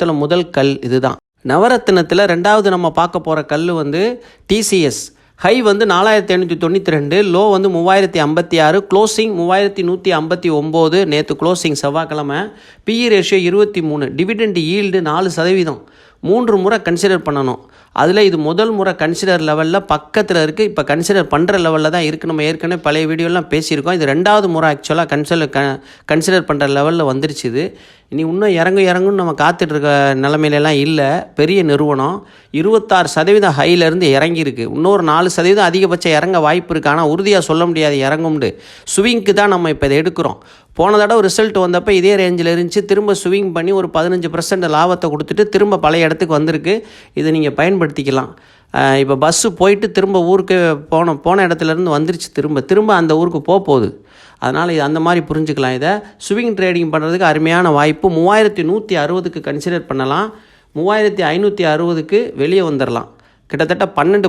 இதில் முதல் கல் இதுதான். நவரத்தினத்தில் ரெண்டாவது நம்ம பார்க்க போகிற கல் வந்து டிசிஎஸ் ஹை வந்து நாலாயிரத்தி ஐநூற்றி தொண்ணூற்றி ரெண்டு லோ வந்து மூவாயிரத்தி ஐம்பத்தி ஆறு க்ளோசிங் மூவாயிரத்தி நூற்றி ஐம்பத்தி ஒம்பது நேற்று க்ளோசிங் செவ்வாய்க்கிழமை. பிஇ ரேஷியோ இருபத்தி மூணு. டிவிடெண்ட் ஈல்டு நாலு சதவீதம். மூன்று முறை கன்சிடர் பண்ணணும். அதில் இது முதல் முறை கன்சிடர் லெவலில் பக்கத்தில் இருக்குது இப்போ கன்சிடர் பண்ணுற லெவலில் தான் இருக்குது நம்ம ஏற்கனவே பழைய வீடியோலாம் பேசியிருக்கோம். இது ரெண்டாவது முறை ஆக்சுவலாக கன்சிடர் க கன்சிடர் பண்ணுற லெவலில் வந்துருச்சு இது. இனி இன்னும் இறங்கும் இறங்கும்னு நம்ம காத்துட்ருக்க நிலமையிலலாம் இல்லை. பெரிய நிறுவனம். இருபத்தாறு சதவீதம் ஹையிலேருந்து இறங்கியிருக்கு. இன்னொரு நாலு சதவீதம் அதிகபட்சம் இறங்க வாய்ப்பு இருக்குது ஆனால் உறுதியாக சொல்ல முடியாது. இறங்கும்னு. ஸ்விங்க்கு தான் நம்ம இப்போ இதை எடுக்கிறோம். போன தடவை ரிசல்ட் வந்தப்போ இதே ரேஞ்சில் இருந்துச்சு. திரும்ப ஸ்விங் பண்ணி ஒரு பதினஞ்சு பர்சன்ட் லாபத்தை கொடுத்துட்டு திரும்ப பழைய இடத்துக்கு வந்திருக்கு. இதை நீங்கள் பயன்படுத்திக்கலாம். இப்போ பஸ்ஸு போயிட்டு திரும்ப ஊருக்கு போன போன இடத்துலேருந்து வந்துருச்சு திரும்ப. திரும்ப அந்த ஊருக்கு போக போகுது. அதனால் இது அந்த மாதிரி புரிஞ்சுக்கலாம் இதை. ஸ்விங் ட்ரேடிங் பண்ணுறதுக்கு அருமையான வாய்ப்பு. மூவாயிரத்தி நூற்றி அறுபதுக்கு கன்சிடர் பண்ணலாம். மூவாயிரத்தி ஐநூற்றி அறுபதுக்கு வெளியே வந்துடலாம் கிட்டத்தட்ட பன்னெண்டு